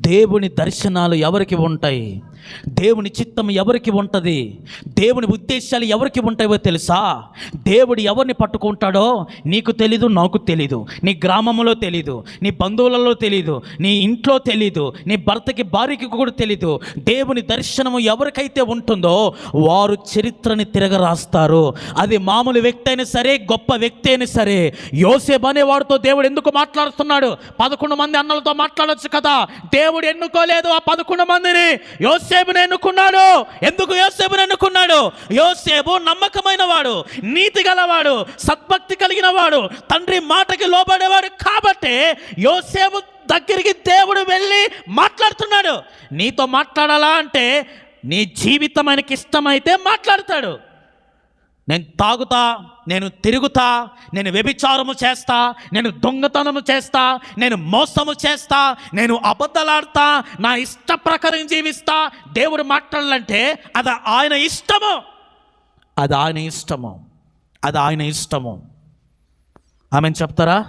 దేవుని దర్శనాలు ఎవరికి ఉంటాయి? దేవుని చిత్తం ఎవరికి ఉంటుంది? దేవుని ఉద్దేశాలు ఎవరికి ఉంటాయో తెలుసా? దేవుడు ఎవరిని పట్టుకుంటాడో నీకు తెలీదు నాకు తెలీదు. నీ గ్రామంలో తెలీదు నీ బంధువులలో తెలీదు నీ ఇంట్లో తెలీదు నీ భర్తకి భార్యకి కూడా తెలీదు. దేవుని దర్శనము ఎవరికైతే ఉంటుందో వారు చరిత్రని తిరగరాస్తారు. అది మామూలు వ్యక్తి అయినా సరే గొప్ప వ్యక్తి అయినా సరే. యోసేపు అనేవాడితో దేవుడు ఎందుకు మాట్లాడుతున్నాడు? పదకొండు మంది అన్నలతో మాట్లాడొచ్చు కదా. దేవుడు ఎన్నుకోలేదు ఆ పదకొండు మందిని. యోసే యోసేపుని ఎన్నుకున్నాడు ఎందుకు యోసేపుని ఎన్నుకున్నాడు యోసేపు నమ్మకమైన వాడు నీతి గలవాడు సద్భక్తి కలిగిన వాడు తండ్రి మాటకి లోబడేవాడు కాబట్టి యోసేపు దగ్గరికి దేవుడు వెళ్ళి మాట్లాడుతున్నాడు. నీతో మాట్లాడాలా అంటే నీ జీవితం ఆయనకి ఇష్టమైతే మాట్లాడతాడు. నేను తాగుతా నేను తిరుగుతా నేను వ్యభిచారము చేస్తా నేను దొంగతనము చేస్తా నేను మోసము చేస్తా నేను అబద్ధలాడతా నా ఇష్ట ప్రకారం జీవిస్తా. దేవుడు మాట్లాడాలంటే అది ఆయన ఇష్టము. అది ఆయన ఇష్టము. అది ఆయన ఇష్టము. ఆమె చెప్తారా?